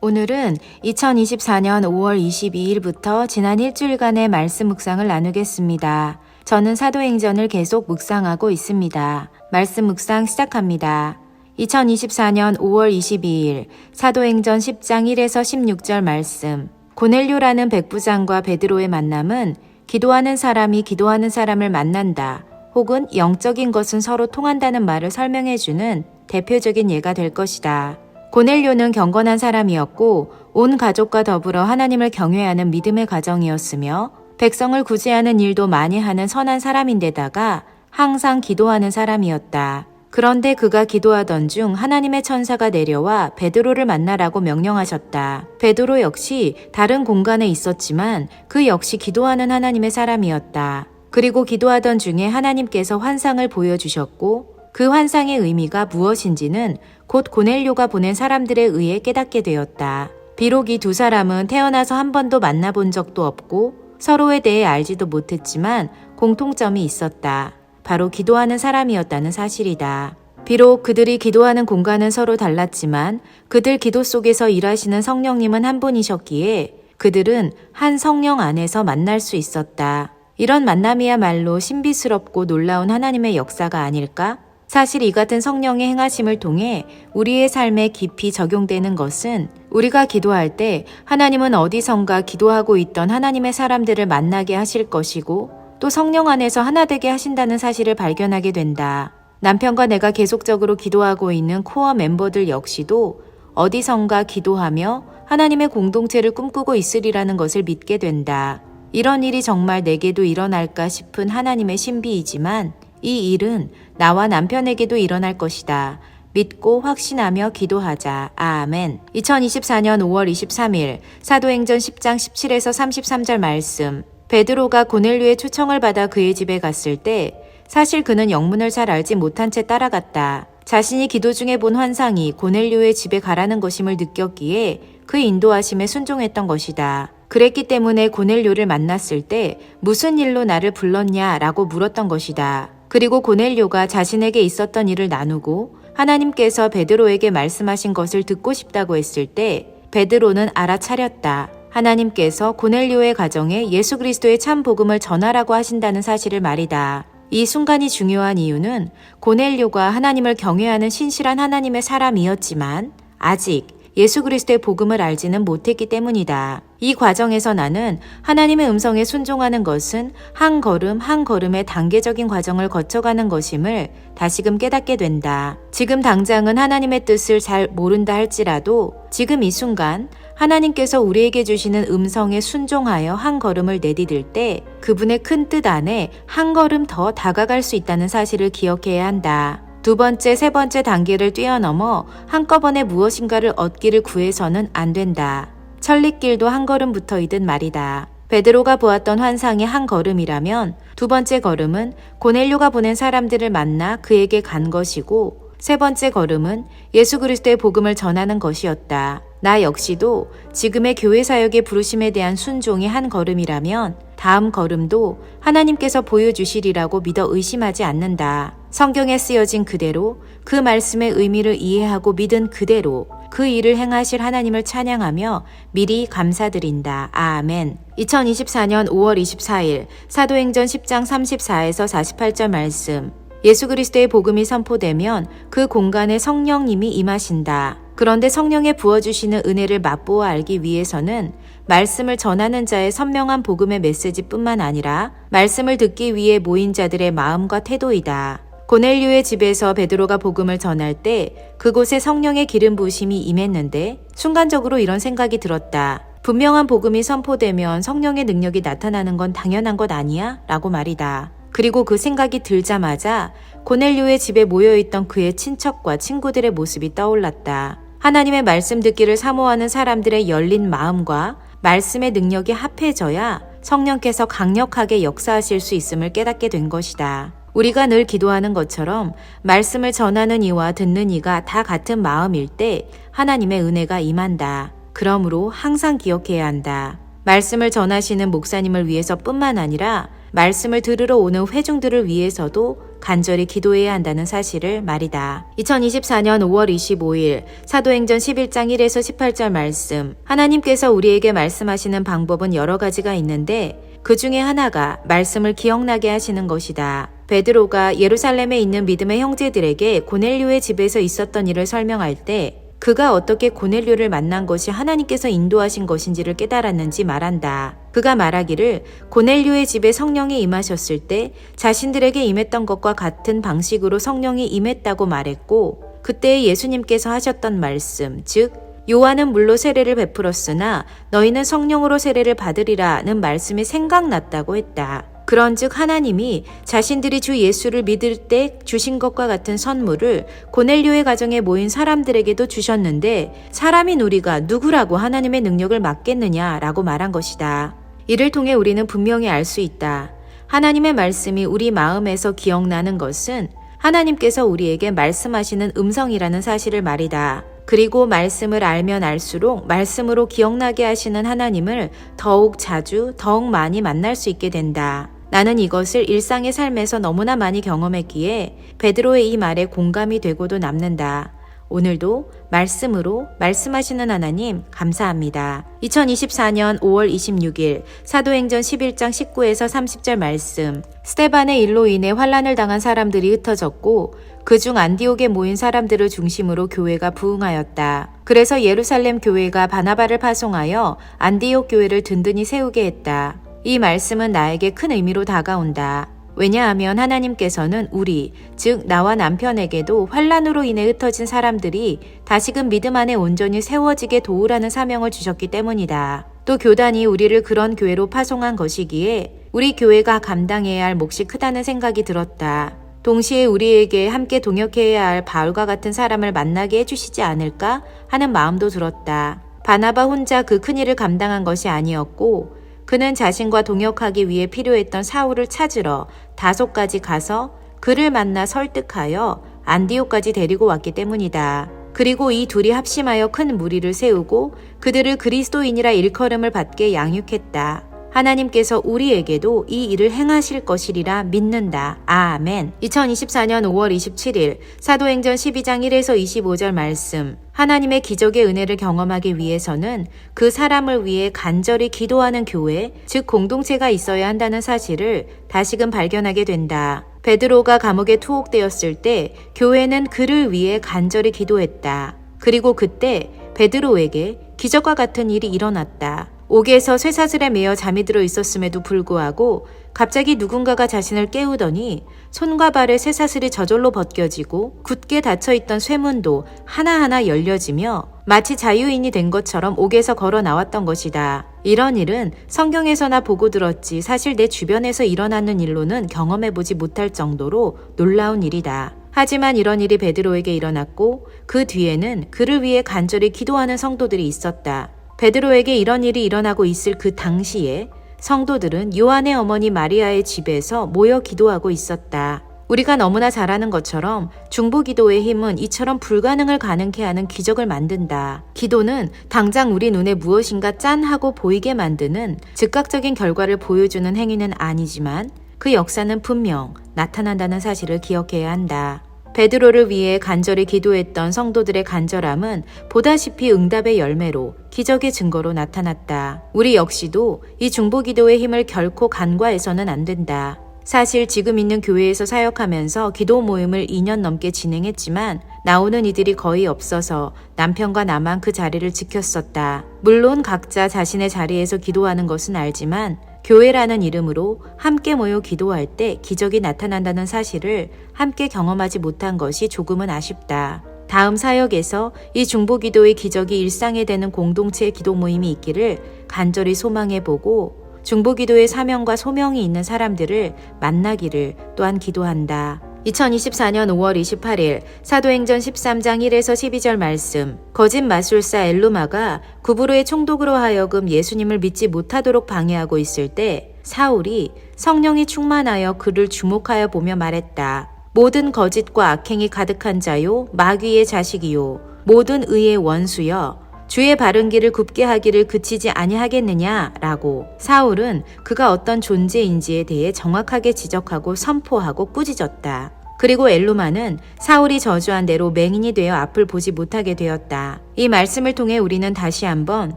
오늘은 2024년 5월 22일부터 지난 일주일간의 말씀 묵상을 나누겠습니다. 저는 사도행전을 계속 묵상하고 있습니다. 말씀 묵상 시작합니다. 2024년 5월 22일 사도행전 10장 1에서 16절 말씀 고넬료라는 백부장과 베드로의 만남은 기도하는 사람이 기도하는 사람을 만난다 혹은 영적인 것은 서로 통한다는 말을 설명해주는 대표적인 예가 될 것이다. 고넬료는 경건한 사람이었고 온 가족과 더불어 하나님을 경외하는 믿음의 가정이었으며 백성을 구제하는 일도 많이 하는 선한 사람인데다가 항상 기도하는 사람이었다. 그런데 그가 기도하던 중 하나님의 천사가 내려와 베드로를 만나라고 명령하셨다. 베드로 역시 다른 공간에 있었지만 그 역시 기도하는 하나님의 사람이었다. 그리고 기도하던 중에 하나님께서 환상을 보여주셨고 그 환상의 의미가 무엇인지는 곧 고넬료가 보낸 사람들에 의해 깨닫게 되었다. 비록 이 두 사람은 태어나서 한 번도 만나본 적도 없고 서로에 대해 알지도 못했지만 공통점이 있었다. 바로 기도하는 사람이었다는 사실이다. 비록 그들이 기도하는 공간은 서로 달랐지만 그들 기도 속에서 일하시는 성령님은 한 분이셨기에 그들은 한 성령 안에서 만날 수 있었다. 이런 만남이야말로 신비스럽고 놀라운 하나님의 역사가 아닐까? 사실 이 같은 성령의 행하심을 통해 우리의 삶에 깊이 적용되는 것은 우리가 기도할 때 하나님은 어디선가 기도하고 있던 하나님의 사람들을 만나게 하실 것이고 또 성령 안에서 하나 되게 하신다는 사실을 발견하게 된다. 남편과 내가 계속적으로 기도하고 있는 코어 멤버들 역시도 어디선가 기도하며 하나님의 공동체를 꿈꾸고 있으리라는 것을 믿게 된다. 이런 일이 정말 내게도 일어날까 싶은 하나님의 신비이지만 이 일은 나와 남편에게도 일어날 것이다. 믿고 확신하며 기도하자. 아멘. 2024년 5월 23일 사도행전 10장 17에서 33절 말씀. 베드로가 고넬류의 초청을 받아 그의 집에 갔을 때 사실 그는 영문을 잘 알지 못한 채 따라갔다. 자신이 기도 중에 본 환상이 고넬류의 집에 가라는 것임을 느꼈기에 그 인도하심에 순종했던 것이다. 그랬기 때문에 고넬료를 만났을 때 무슨 일로 나를 불렀냐라고 물었던 것이다. 그리고 고넬료가 자신에게 있었던 일을 나누고 하나님께서 베드로에게 말씀하신 것을 듣고 싶다고 했을 때 베드로는 알아차렸다. 하나님께서 고넬료의 가정에 예수 그리스도의 참 복음을 전하라고 하신다는 사실을 말이다. 이 순간이 중요한 이유는 고넬료가 하나님을 경외하는 신실한 하나님의 사람이었지만 아직 예수 그리스도의 복음을 알지는 못했기 때문이다. 이 과정에서 나는 하나님의 음성에 순종하는 것은 한 걸음 한 걸음의 단계적인 과정을 거쳐가는 것임을 다시금 깨닫게 된다. 지금 당장은 하나님의 뜻을 잘 모른다 할지라도 지금 이 순간 하나님께서 우리에게 주시는 음성에 순종하여 한 걸음을 내디딜 때 그분의 큰 뜻 안에 한 걸음 더 다가갈 수 있다는 사실을 기억해야 한다. 두 번째, 세 번째 단계를 뛰어넘어 한꺼번에 무엇인가를 얻기를 구해서는 안 된다. 천리길도 한 걸음부터이듯 말이다. 베드로가 보았던 환상이 한 걸음이라면 두 번째 걸음은 고넬료가 보낸 사람들을 만나 그에게 간 것이고 세 번째 걸음은 예수 그리스도의 복음을 전하는 것이었다. 나 역시도 지금의 교회 사역의 부르심에 대한 순종이 한 걸음이라면 다음 걸음도 하나님께서 보여주시리라고 믿어 의심하지 않는다. 성경에 쓰여진 그대로 그 말씀의 의미를 이해하고 믿은 그대로 그 일을 행하실 하나님을 찬양하며 미리 감사드린다. 아멘. 2024년 5월 24일 사도행전 10장 34에서 48절 말씀. 예수 그리스도의 복음이 선포되면 그 공간에 성령님이 임하신다. 그런데 성령에 부어주시는 은혜를 맛보아 알기 위해서는 말씀을 전하는 자의 선명한 복음의 메시지뿐만 아니라 말씀을 듣기 위해 모인 자들의 마음과 태도이다. 고넬류의 집에서 베드로가 복음을 전할 때 그곳에 성령의 기름 부으심이 임했는데 순간적으로 이런 생각이 들었다. 분명한 복음이 선포되면 성령의 능력이 나타나는 건 당연한 것 아니야? 라고 말이다. 그리고 그 생각이 들자마자 고넬료의 집에 모여있던 그의 친척과 친구들의 모습이 떠올랐다. 하나님의 말씀 듣기를 사모하는 사람들의 열린 마음과 말씀의 능력이 합해져야 성령께서 강력하게 역사하실 수 있음을 깨닫게 된 것이다. 우리가 늘 기도하는 것처럼 말씀을 전하는 이와 듣는 이가 다 같은 마음일 때 하나님의 은혜가 임한다. 그러므로 항상 기억해야 한다. 말씀을 전하시는 목사님을 위해서뿐만 아니라 말씀을 들으러 오는 회중들을 위해서도 간절히 기도해야 한다는 사실을 말이다. 2024년 5월 25일 사도행전 11장 1에서 18절 말씀. 하나님께서 우리에게 말씀하시는 방법은 여러 가지가 있는데 그 중에 하나가 말씀을 기억나게 하시는 것이다. 베드로가 예루살렘에 있는 믿음의 형제들에게 고넬료의 집에서 있었던 일을 설명할 때 그가 어떻게 고넬료를 만난 것이 하나님께서 인도하신 것인지를 깨달았는지 말한다. 그가 말하기를 고넬료의 집에 성령이 임하셨을 때 자신들에게 임했던 것과 같은 방식으로 성령이 임했다고 말했고 그때 예수님께서 하셨던 말씀, 즉 요한은 물로 세례를 베풀었으나 너희는 성령으로 세례를 받으리라는 말씀이 생각났다고 했다. 그런즉 하나님이 자신들이 주 예수를 믿을 때 주신 것과 같은 선물을 고넬료의 가정에 모인 사람들에게도 주셨는데 사람인 우리가 누구라고 하나님의 능력을 맡겠느냐라고 말한 것이다. 이를 통해 우리는 분명히 알 수 있다. 하나님의 말씀이 우리 마음에서 기억나는 것은 하나님께서 우리에게 말씀하시는 음성이라는 사실을 말이다. 그리고 말씀을 알면 알수록 말씀으로 기억나게 하시는 하나님을 더욱 자주, 더욱 많이 만날 수 있게 된다. 나는 이것을 일상의 삶에서 너무나 많이 경험했기에 베드로의 이 말에 공감이 되고도 남는다. 오늘도 말씀으로 말씀하시는 하나님 감사합니다. 2024년 5월 26일 사도행전 11장 19에서 30절 말씀. 스테반의 일로 인해 환란을 당한 사람들이 흩어졌고 그중 안디옥에 모인 사람들을 중심으로 교회가 부흥하였다. 그래서 예루살렘 교회가 바나바를 파송하여 안디옥 교회를 든든히 세우게 했다. 이 말씀은 나에게 큰 의미로 다가온다. 왜냐하면 하나님께서는 우리, 즉 나와 남편에게도 환란으로 인해 흩어진 사람들이 다시금 믿음 안에 온전히 세워지게 도우라는 사명을 주셨기 때문이다. 또 교단이 우리를 그런 교회로 파송한 것이기에 우리 교회가 감당해야 할 몫이 크다는 생각이 들었다. 동시에 우리에게 함께 동역해야 할 바울과 같은 사람을 만나게 해주시지 않을까 하는 마음도 들었다. 바나바 혼자 그 큰일을 감당한 것이 아니었고 그는 자신과 동역하기 위해 필요했던 사울을 찾으러 다소까지 가서 그를 만나 설득하여 안디오까지 데리고 왔기 때문이다. 그리고 이 둘이 합심하여 큰 무리를 세우고 그들을 그리스도인이라 일컬음을 받게 양육했다. 하나님께서 우리에게도 이 일을 행하실 것이리라 믿는다. 아멘. 2024년 5월 27일 사도행전 12장 1에서 25절 말씀. 하나님의 기적의 은혜를 경험하기 위해서는 그 사람을 위해 간절히 기도하는 교회, 즉 공동체가 있어야 한다는 사실을 다시금 발견하게 된다. 베드로가 감옥에 투옥되었을 때 교회는 그를 위해 간절히 기도했다. 그리고 그때 베드로에게 기적과 같은 일이 일어났다. 옥에서 쇠사슬에 매여 잠이 들어 있었음에도 불구하고 갑자기 누군가가 자신을 깨우더니 손과 발의 쇠사슬이 저절로 벗겨지고 굳게 닫혀 있던 쇠문도 하나하나 열려지며 마치 자유인이 된 것처럼 옥에서 걸어 나왔던 것이다. 이런 일은 성경에서나 보고 들었지 사실 내 주변에서 일어나는 일로는 경험해보지 못할 정도로 놀라운 일이다. 하지만 이런 일이 베드로에게 일어났고 그 뒤에는 그를 위해 간절히 기도하는 성도들이 있었다. 베드로에게 이런 일이 일어나고 있을 그 당시에 성도들은 요한의 어머니 마리아의 집에서 모여 기도하고 있었다. 우리가 너무나 잘 아는 것처럼 중보 기도의 힘은 이처럼 불가능을 가능케 하는 기적을 만든다. 기도는 당장 우리 눈에 무엇인가 짠하고 보이게 만드는 즉각적인 결과를 보여주는 행위는 아니지만 그 역사는 분명 나타난다는 사실을 기억해야 한다. 베드로를 위해 간절히 기도했던 성도들의 간절함은 보다시피 응답의 열매로 기적의 증거로 나타났다. 우리 역시도 이 중보 기도의 힘을 결코 간과해서는 안 된다. 사실 지금 있는 교회에서 사역하면서 기도 모임을 2년 넘게 진행했지만 나오는 이들이 거의 없어서 남편과 나만 그 자리를 지켰었다. 물론 각자 자신의 자리에서 기도하는 것은 알지만 교회라는 이름으로 함께 모여 기도할 때 기적이 나타난다는 사실을 함께 경험하지 못한 것이 조금은 아쉽다. 다음 사역에서 이 중보 기도의 기적이 일상에 되는 공동체 기도 모임이 있기를 간절히 소망해 보고 중보 기도의 사명과 소명이 있는 사람들을 만나기를 또한 기도한다. 2024년 5월 28일 사도행전 13장 1에서 12절 말씀 거짓 마술사 엘루마가 구브로의 총독으로 하여금 예수님을 믿지 못하도록 방해하고 있을 때 사울이 성령이 충만하여 그를 주목하여 보며 말했다. 모든 거짓과 악행이 가득한 자요 마귀의 자식이요 모든 의의 원수여 주의 바른 길을 굽게 하기를 그치지 아니하겠느냐라고 사울은 그가 어떤 존재인지에 대해 정확하게 지적하고 선포하고 꾸짖었다. 그리고 엘루마는 사울이 저주한 대로 맹인이 되어 앞을 보지 못하게 되었다. 이 말씀을 통해 우리는 다시 한번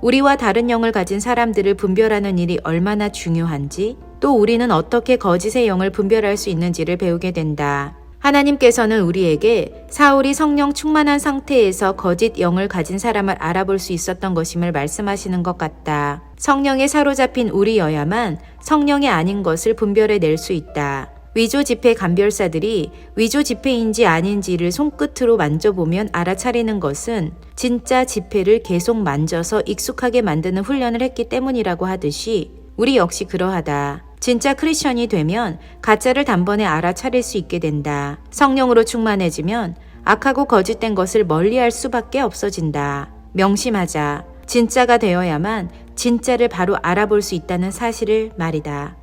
우리와 다른 영을 가진 사람들을 분별하는 일이 얼마나 중요한지 또 우리는 어떻게 거짓의 영을 분별할 수 있는지를 배우게 된다. 하나님께서는 우리에게 사울이 성령 충만한 상태에서 거짓 영을 가진 사람을 알아볼 수 있었던 것임을 말씀하시는 것 같다. 성령에 사로잡힌 우리여야만 성령이 아닌 것을 분별해 낼 수 있다. 위조 지폐 감별사들이 위조 지폐인지 아닌지를 손끝으로 만져보면 알아차리는 것은 진짜 지폐를 계속 만져서 익숙하게 만드는 훈련을 했기 때문이라고 하듯이 우리 역시 그러하다. 진짜 크리스천이 되면 가짜를 단번에 알아차릴 수 있게 된다. 성령으로 충만해지면 악하고 거짓된 것을 멀리할 수밖에 없어진다. 명심하자. 진짜가 되어야만 진짜를 바로 알아볼 수 있다는 사실을 말이다.